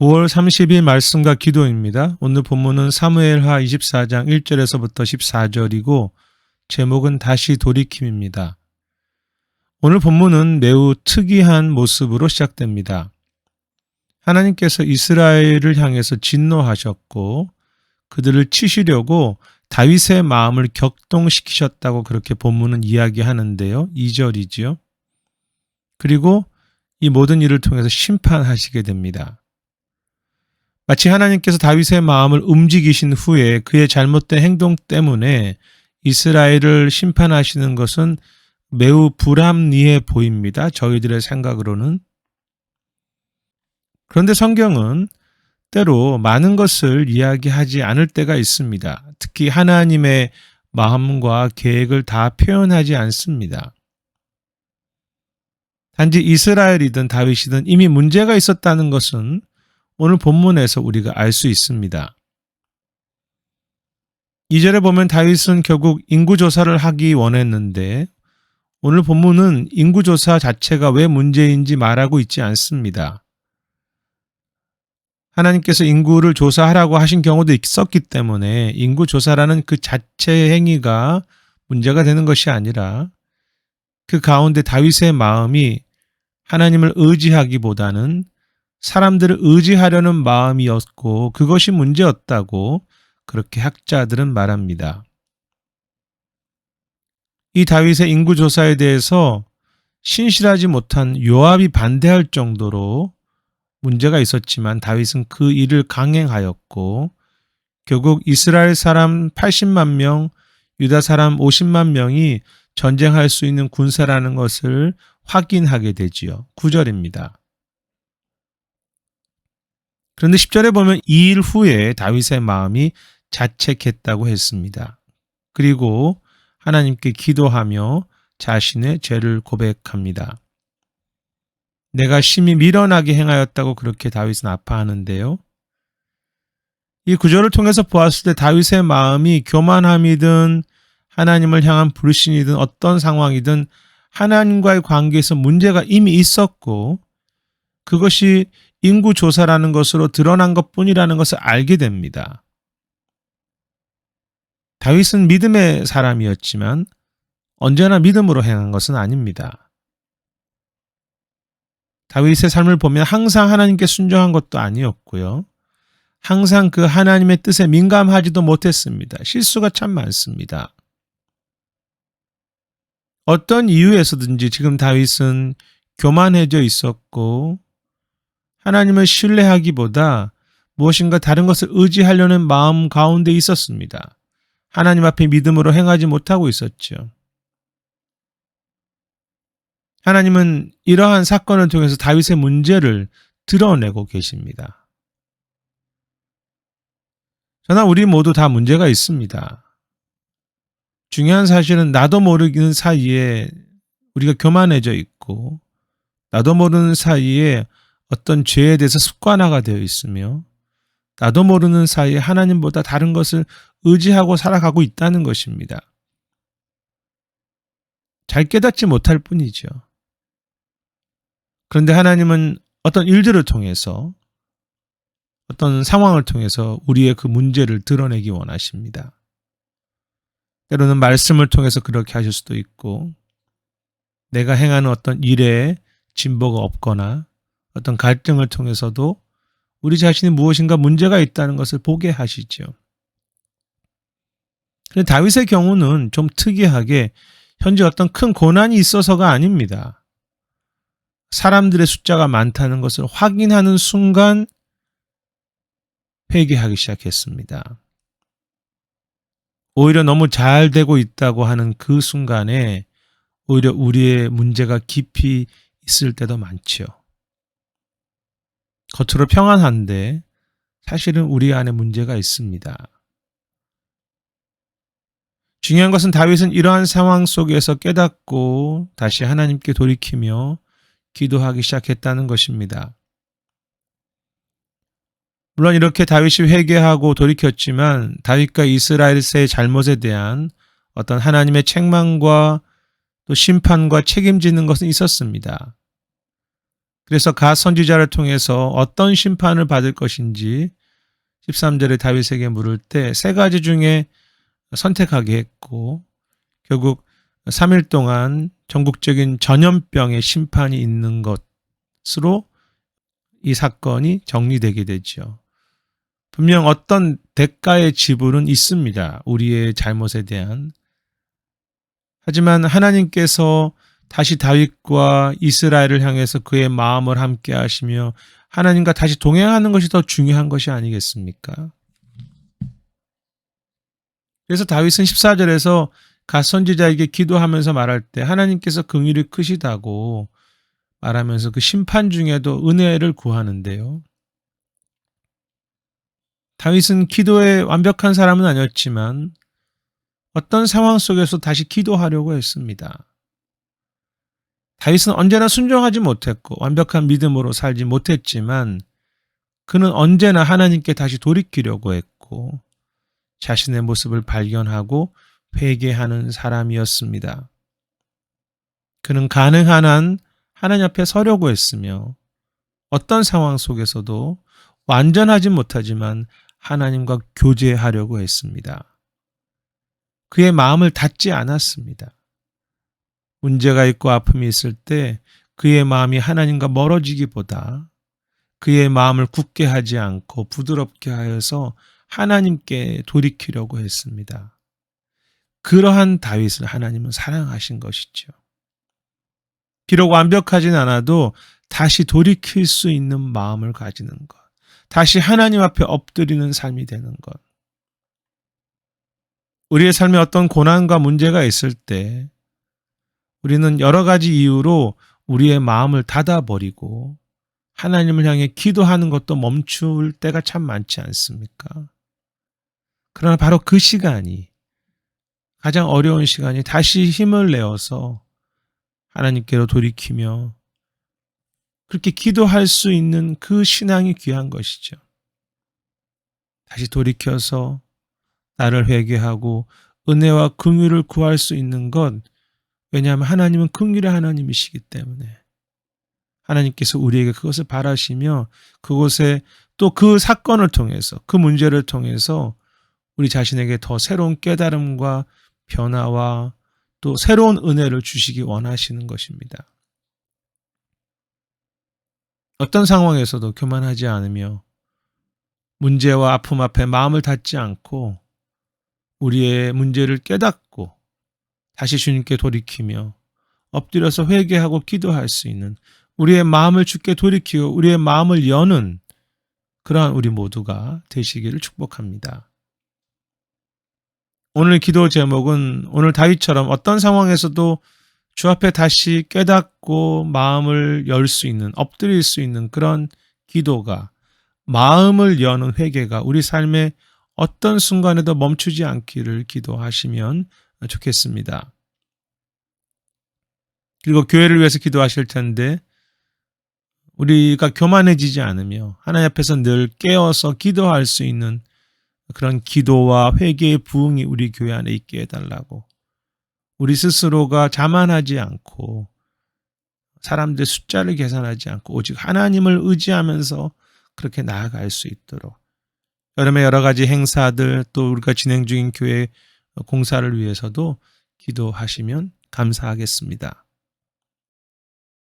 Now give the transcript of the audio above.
5월 30일 말씀과 기도입니다. 오늘 본문은 사무엘하 24장 1절에서부터 14절이고 제목은 다시 돌이킴입니다. 오늘 본문은 매우 특이한 모습으로 시작됩니다. 하나님께서 이스라엘을 향해서 진노하셨고 그들을 치시려고 다윗의 마음을 격동시키셨다고 그렇게 본문은 이야기하는데요. 2절이지요. 그리고 이 모든 일을 통해서 심판하시게 됩니다. 마치 하나님께서 다윗의 마음을 움직이신 후에 그의 잘못된 행동 때문에 이스라엘을 심판하시는 것은 매우 불합리해 보입니다. 저희들의 생각으로는. 그런데 성경은 때로 많은 것을 이야기하지 않을 때가 있습니다. 특히 하나님의 마음과 계획을 다 표현하지 않습니다. 단지 이스라엘이든 다윗이든 이미 문제가 있었다는 것은 오늘 본문에서 우리가 알 수 있습니다. 2절에 보면 다윗은 결국 인구조사를 하기 원했는데 오늘 본문은 인구조사 자체가 왜 문제인지 말하고 있지 않습니다. 하나님께서 인구를 조사하라고 하신 경우도 있었기 때문에 인구조사라는 그 자체의 행위가 문제가 되는 것이 아니라 그 가운데 다윗의 마음이 하나님을 의지하기보다는 사람들을 의지하려는 마음이었고 그것이 문제였다고 그렇게 학자들은 말합니다. 이 다윗의 인구 조사에 대해서 신실하지 못한 요압이 반대할 정도로 문제가 있었지만 다윗은 그 일을 강행하였고 결국 이스라엘 사람 80만 명, 유다 사람 50만 명이 전쟁할 수 있는 군사라는 것을 확인하게 되지요. 9절입니다. 그런데 10절에 보면 이 일 후에 다윗의 마음이 자책했다고 했습니다. 그리고 하나님께 기도하며 자신의 죄를 고백합니다. 내가 심히 미련하게 행하였다고 그렇게 다윗은 아파하는데요. 이 구절을 통해서 보았을 때 다윗의 마음이 교만함이든 하나님을 향한 불신이든 어떤 상황이든 하나님과의 관계에서 문제가 이미 있었고 그것이 인구 조사라는 것으로 드러난 것 뿐이라는 것을 알게 됩니다. 다윗은 믿음의 사람이었지만 언제나 믿음으로 행한 것은 아닙니다. 다윗의 삶을 보면 항상 하나님께 순종한 것도 아니었고요. 항상 그 하나님의 뜻에 민감하지도 못했습니다. 실수가 참 많습니다. 어떤 이유에서든지 지금 다윗은 교만해져 있었고 하나님을 신뢰하기보다 무엇인가 다른 것을 의지하려는 마음 가운데 있었습니다. 하나님 앞에 믿음으로 행하지 못하고 있었죠. 하나님은 이러한 사건을 통해서 다윗의 문제를 드러내고 계십니다. 저나 우리 모두 다 문제가 있습니다. 중요한 사실은 나도 모르는 사이에 우리가 교만해져 있고 나도 모르는 사이에 어떤 죄에 대해서 습관화가 되어 있으며 나도 모르는 사이에 하나님보다 다른 것을 의지하고 살아가고 있다는 것입니다. 잘 깨닫지 못할 뿐이죠. 그런데 하나님은 어떤 일들을 통해서 어떤 상황을 통해서 우리의 그 문제를 드러내기 원하십니다. 때로는 말씀을 통해서 그렇게 하실 수도 있고, 내가 행하는 어떤 일에 진보가 없거나 어떤 갈등을 통해서도 우리 자신이 무엇인가 문제가 있다는 것을 보게 하시죠. 그런데 다윗의 경우는 좀 특이하게 현재 어떤 큰 고난이 있어서가 아닙니다. 사람들의 숫자가 많다는 것을 확인하는 순간 회개하기 시작했습니다. 오히려 너무 잘 되고 있다고 하는 그 순간에 오히려 우리의 문제가 깊이 있을 때도 많지요. 겉으로 평안한데 사실은 우리 안에 문제가 있습니다. 중요한 것은 다윗은 이러한 상황 속에서 깨닫고 다시 하나님께 돌이키며 기도하기 시작했다는 것입니다. 물론 이렇게 다윗이 회개하고 돌이켰지만 다윗과 이스라엘의 잘못에 대한 어떤 하나님의 책망과 또 심판과 책임지는 것은 있었습니다. 그래서 가 선지자를 통해서 어떤 심판을 받을 것인지 13절에 다윗에게 물을 때 세 가지 중에 선택하게 했고 결국 3일 동안 전국적인 전염병의 심판이 있는 것으로 이 사건이 정리되게 되죠. 분명 어떤 대가의 지불은 있습니다. 우리의 잘못에 대한. 하지만 하나님께서 다시 다윗과 이스라엘을 향해서 그의 마음을 함께 하시며 하나님과 다시 동행하는 것이 더 중요한 것이 아니겠습니까? 그래서 다윗은 14절에서 갓 선지자에게 기도하면서 말할 때 하나님께서 긍휼이 크시다고 말하면서 그 심판 중에도 은혜를 구하는데요. 다윗은 기도에 완벽한 사람은 아니었지만 어떤 상황 속에서 다시 기도하려고 했습니다. 다윗은 언제나 순종하지 못했고 완벽한 믿음으로 살지 못했지만 그는 언제나 하나님께 다시 돌이키려고 했고 자신의 모습을 발견하고 회개하는 사람이었습니다. 그는 가능한 한 하나님 앞에 서려고 했으며 어떤 상황 속에서도 완전하지 못하지만 하나님과 교제하려고 했습니다. 그의 마음을 닫지 않았습니다. 문제가 있고 아픔이 있을 때 그의 마음이 하나님과 멀어지기보다 그의 마음을 굳게 하지 않고 부드럽게 하여서 하나님께 돌이키려고 했습니다. 그러한 다윗을 하나님은 사랑하신 것이죠. 비록 완벽하진 않아도 다시 돌이킬 수 있는 마음을 가지는 것. 다시 하나님 앞에 엎드리는 삶이 되는 것. 우리의 삶에 어떤 고난과 문제가 있을 때 우리는 여러 가지 이유로 우리의 마음을 닫아버리고 하나님을 향해 기도하는 것도 멈출 때가 참 많지 않습니까? 그러나 바로 그 시간이 가장 어려운 시간이 다시 힘을 내어서 하나님께로 돌이키며 그렇게 기도할 수 있는 그 신앙이 귀한 것이죠. 다시 돌이켜서 나를 회개하고 은혜와 긍휼을 구할 수 있는 것 왜냐하면 하나님은 긍휼의 하나님이시기 때문에 하나님께서 우리에게 그것을 바라시며 그곳에 또 그 사건을 통해서 그 문제를 통해서 우리 자신에게 더 새로운 깨달음과 변화와 또 새로운 은혜를 주시기 원하시는 것입니다. 어떤 상황에서도 교만하지 않으며 문제와 아픔 앞에 마음을 닫지 않고 우리의 문제를 깨닫고 다시 주님께 돌이키며 엎드려서 회개하고 기도할 수 있는 우리의 마음을 주께 돌이키고 우리의 마음을 여는 그러한 우리 모두가 되시기를 축복합니다. 오늘 기도 제목은 오늘 다윗처럼 어떤 상황에서도 주 앞에 다시 깨닫고 마음을 열 수 있는, 엎드릴 수 있는 그런 기도가 마음을 여는 회개가 우리 삶의 어떤 순간에도 멈추지 않기를 기도하시면 좋겠습니다. 그리고 교회를 위해서 기도하실 텐데 우리가 교만해지지 않으며 하나님 앞에서 늘 깨어서 기도할 수 있는 그런 기도와 회개의 부흥이 우리 교회 안에 있게 해달라고 우리 스스로가 자만하지 않고 사람들의 숫자를 계산하지 않고 오직 하나님을 의지하면서 그렇게 나아갈 수 있도록 여름의 여러 가지 행사들 또 우리가 진행 중인 교회 공사를 위해서도 기도하시면 감사하겠습니다.